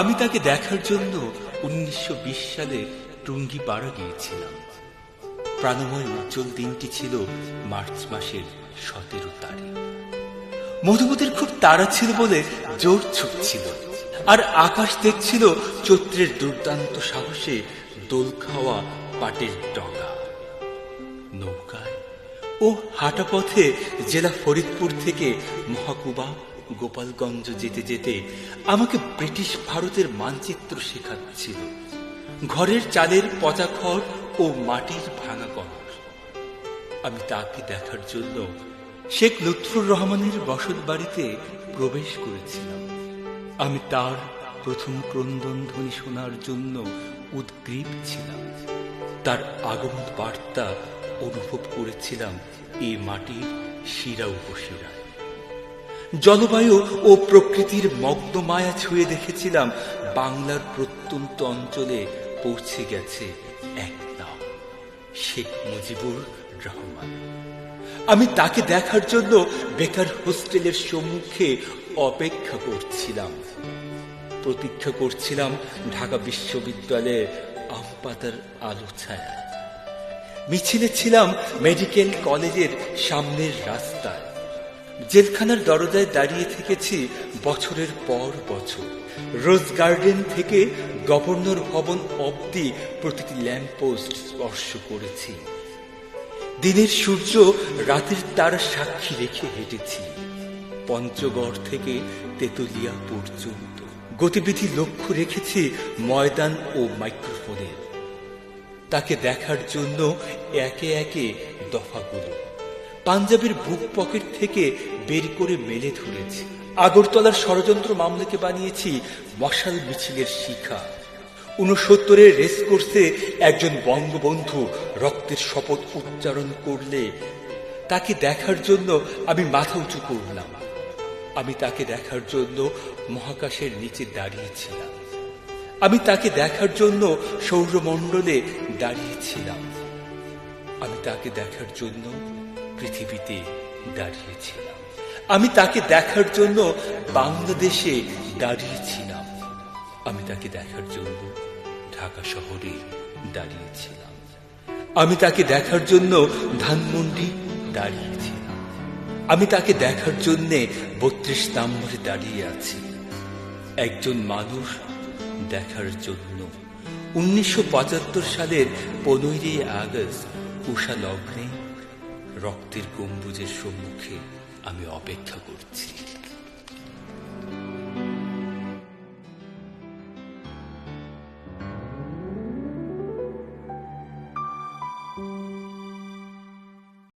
আমি তাকে দেখার জন্য উনিশশো সালে টুঙ্গি পাড়া গিয়েছিলাম। প্রাণময় উজ্জ্বল দিনটি ছিল মার্চ মাসের সতেরো তারিখ। মধুমতির খুব তাড়া ছিল বলে জোর ছুটছিল আর আকাশ দেখছিল চৈত্রের দুর্দান্ত সাহসে দোল খাওয়া পাটের ডগা। নৌকায় ও হাঁটা পথে জেলা ফরিদপুর থেকে মহাকুবা গোপালগঞ্জ যেতে যেতে আমাকে ব্রিটিশ ভারতের মানচিত্র শেখাচ্ছিল। ঘরের চালের পচা খড় ও মাটির ভাঙা কলস। আমি তাকে দেখার জন্য শেখ লুৎফুর রহমানের বসত বাড়িতে প্রবেশ করেছিলাম। আমি তার প্রথম ক্রন্দন ধ্বনি শোনার জন্য উদ্গ্রীব ছিলাম। তার আগমন বার্তা অনুভব করেছিলাম এ মাটির শিরা উপশিরায়। জলবায়ু ও প্রকৃতির মগ্ন মায়া ছুঁয়ে দেখেছিলাম, বাংলার প্রত্যন্ত অঞ্চলে পৌঁছে গেছে এক নাম শেখ মুজিবুর রহমান। আমি তাকে দেখার জন্য বেকার হোস্টেলের সম্মুখে অপেক্ষা করছিলাম। প্রতীক্ষা করছিলাম ঢাকা বিশ্ববিদ্যালয়ের আমপাতার আলো ছায়া। মিছিলে ছিলাম মেডিকেল কলেজের সামনের রাস্তায়। জেলখানার দরজায় দাঁড়িয়ে থেকেছি বছরের পর বছর। রোজ গার্ডেন থেকে গভর্নর ভবন অবধি প্রতিটি ল্যাম্পপোস্ট স্পর্শ করেছি। দিনের সূর্য রাতের তারা সাক্ষী রেখে হেঁটেছি। পঞ্চগড় থেকে তেতুলিয়া পর্যন্ত। গতিবিধি লক্ষ্য রেখেছি ময়দান ও মাইক্রোফোনের তাকে দেখার জন্য একে একে দফাগুলো। পাঞ্জাবের বুক পকেট থেকে বের করে মেলে ধরেছি। আগরতলার ষড়যন্ত্র মামলাকে বানিয়েছি মশাল মিছিলের শিখা। উনসত্তরের রেস কোর্সে একজন বঙ্গবন্ধু রক্তের শপথ উচ্চারণ করলে, তাকে দেখার জন্য আমি মাথা উঁচু করলাম। আমি তাকে দেখার জন্য মহাকাশের নিচে দাঁড়িয়েছিলাম। আমি তাকে দেখার জন্য সৌরমণ্ডলে দাঁড়িয়েছিলাম। আমি তাকে দেখার জন্য পৃথিবীতে দাঁড়িয়েছিলাম। আমি তাকে দেখার জন্য বাংলাদেশে দাঁড়িয়েছিলাম। আমি তাকে দেখার জন্য ঢাকা শহরে দাঁড়িয়েছিলাম। আমি তাকে দেখার জন্য ধানমন্ডি দাঁড়িয়েছিলাম। আমি তাকে দেখার জন্যে বত্রিশ নম্বরে দাঁড়িয়ে আছি। একজন মানুষ দেখার জন্য। উনিশশো পঁচাত্তর সালের পনেরোই আগস্ট, উষা লগ্নে রক্তের গম্বুজের সম্মুখে আমি অপেক্ষা করছি।